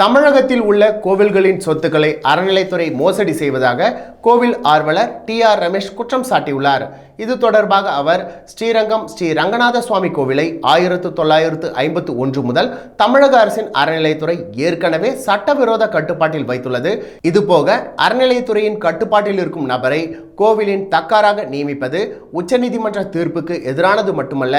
தமிழகத்தில் உள்ள கோவில்களின் சொத்துக்களை அறநிலைத்துறை மோசடி செய்வதாக கோவில் ஆர்வலர் டி ஆர் ரமேஷ் குற்றம் சாட்டியுள்ளார். இது தொடர்பாக அவர் ஸ்ரீரங்கம் ஸ்ரீ ரங்கநாத சுவாமி கோவிலை ஆயிரத்து தொள்ளாயிரத்து ஐம்பத்து ஒன்று முதல் தமிழக அரசின் அறநிலைத்துறை ஏற்கனவே சட்டவிரோத கட்டுப்பாட்டில் வைத்துள்ளது. இதுபோக அறநிலையத்துறையின் கட்டுப்பாட்டில் இருக்கும் நபரை கோவிலின் தக்காராக நியமிப்பது உச்சநீதிமன்ற தீர்ப்புக்கு எதிரானது மட்டுமல்ல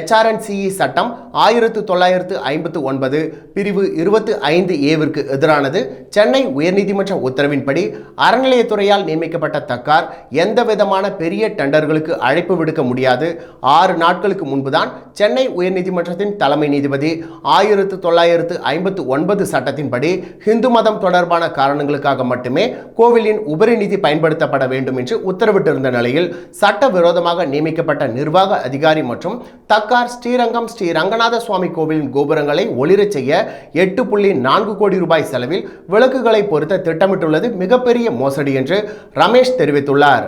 எச்ஆர்என்சிஇ சட்டம் ஆயிரத்து தொள்ளாயிரத்து ஐம்பத்து ஒன்பது பிரிவு இருபத்து ஐந்து ஏவிற்கு எதிரானது. சென்னை உயர்நீதிமன்ற உத்தரவின்படி அறநிலையத்துறையால் நியமிக்கப்பட்ட தக்கார் எந்த விதமான பெரிய டெண்டர்களுக்கு அழைப்பு விடுக்க முடியாது. ஆறு நாட்களுக்கு முன்புதான் சென்னை உயர்நீதிமன்றத்தின் தலைமை நீதிபதி ஆயிரத்து தொள்ளாயிரத்து ஐம்பத்து ஒன்பது சட்டத்தின்படி ஹிந்து மதம் தொடர்பான காரணங்களுக்காக மட்டுமே கோவிலின் உபரி நிதி பயன்படுத்தப்பட வேண்டும் என்று உத்தரவிட்டிருந்த நிலையில் சட்டவிரோதமாக நியமிக்கப்பட்ட நிர்வாக அதிகாரி மற்றும் தக்கார் ஸ்ரீரங்கம் ஸ்ரீ ரங்கநாத சுவாமி கோவிலின் கோபுரங்களை ஒளிரச் செய்ய எட்டு புள்ளி நான்கு கோடி ரூபாய் செலவில் விளக்குகளை பொருத்த திட்டமிட்டுள்ளது மிகப்பெரிய மோசடி என்று ரமேஷ் தெரிவித்துள்ளார்.